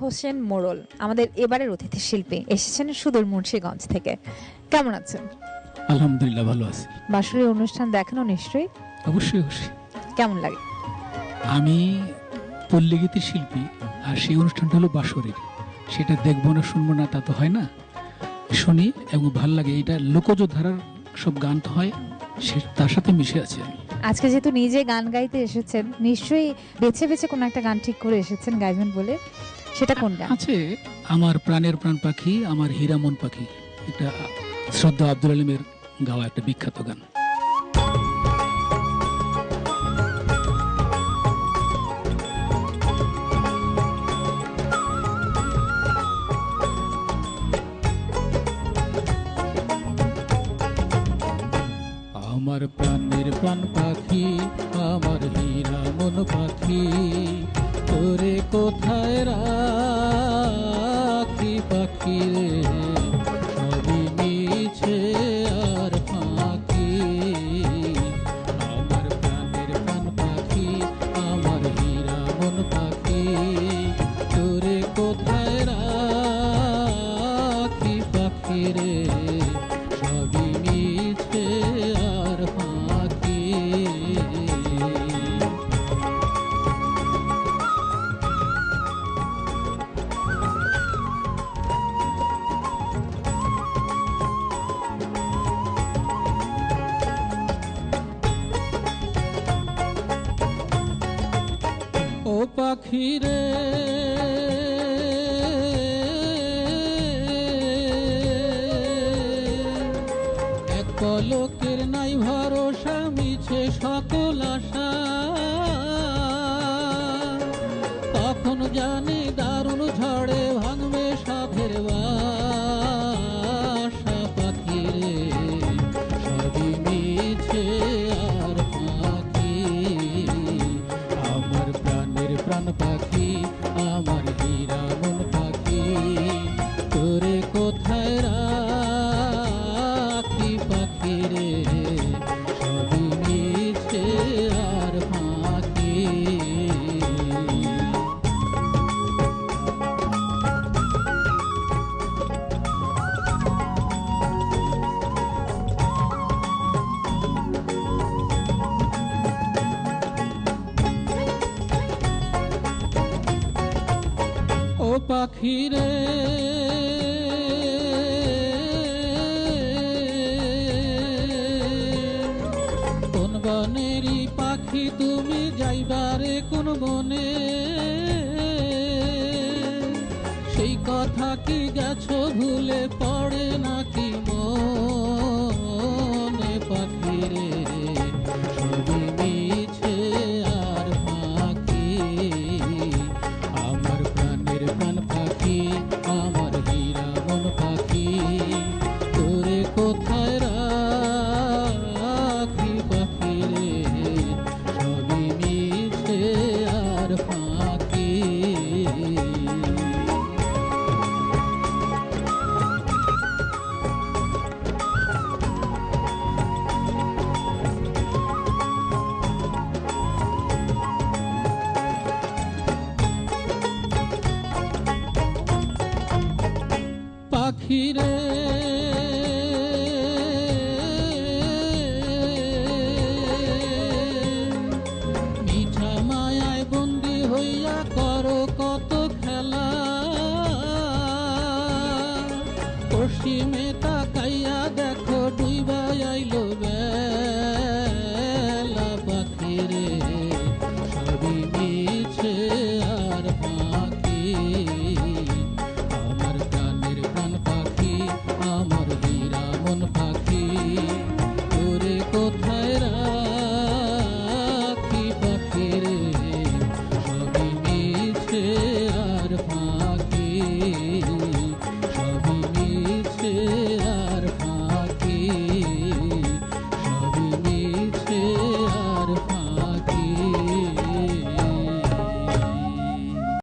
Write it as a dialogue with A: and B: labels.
A: হোসেন মোড়ল আমাদের এবারের অতিথি শিল্পী এসেছেন সুদূর মুন্সিগঞ্জ থেকে। কেমন আছেন?
B: আলহামদুলিল্লাহ ভালো আছি।
A: বাসরী অনুষ্ঠান দেখানো নিশ্চয়ই?
B: অবশ্যই অবশ্যই।
A: কেমন লাগে?
B: আমি পল্লীগীতির শিল্পী আর সেই অনুষ্ঠানটা হলো বাসরের সেটা দেখব না শুনব না তা তো হয় না। শুনি এবং ভালো লাগে এটা লোকজ ধারার সব গান তো হয় সে তার সাথে মিশে আছে আমি।
A: আজকে যেহেতু নিজে গান গাইতে এসেছেন নিশ্চয়ই বেছে বেছে কোনো একটা গান ঠিক করে এসেছেন গাইবেন বলে। সেটা কোন গান
B: আছে, আমার প্রাণের প্রাণ পাখি, আমার হীরামন পাখি। এটা শ্রদ্ধা আব্দুল আলিমের গাওয়া একটা বিখ্যাত গান। আমার প্রাণের প্রাণ পাখি, আমার হীরা মন পাখি তোরে কোথায় রাখি পাখি রে পাখি রে। এক লোকের নাই ভরসা মিছে সকল আশা। প্রাণ পাখি আমার ও পাখি কোন বনেরই পাখি তুমি যাইবারে কোন বনে? সেই কথা কি গেছো ভুলে পড়ে পাখি পাখি রে মিঠা মায়ায় হইয়া করো কত খেলা। পশ্চিমে তা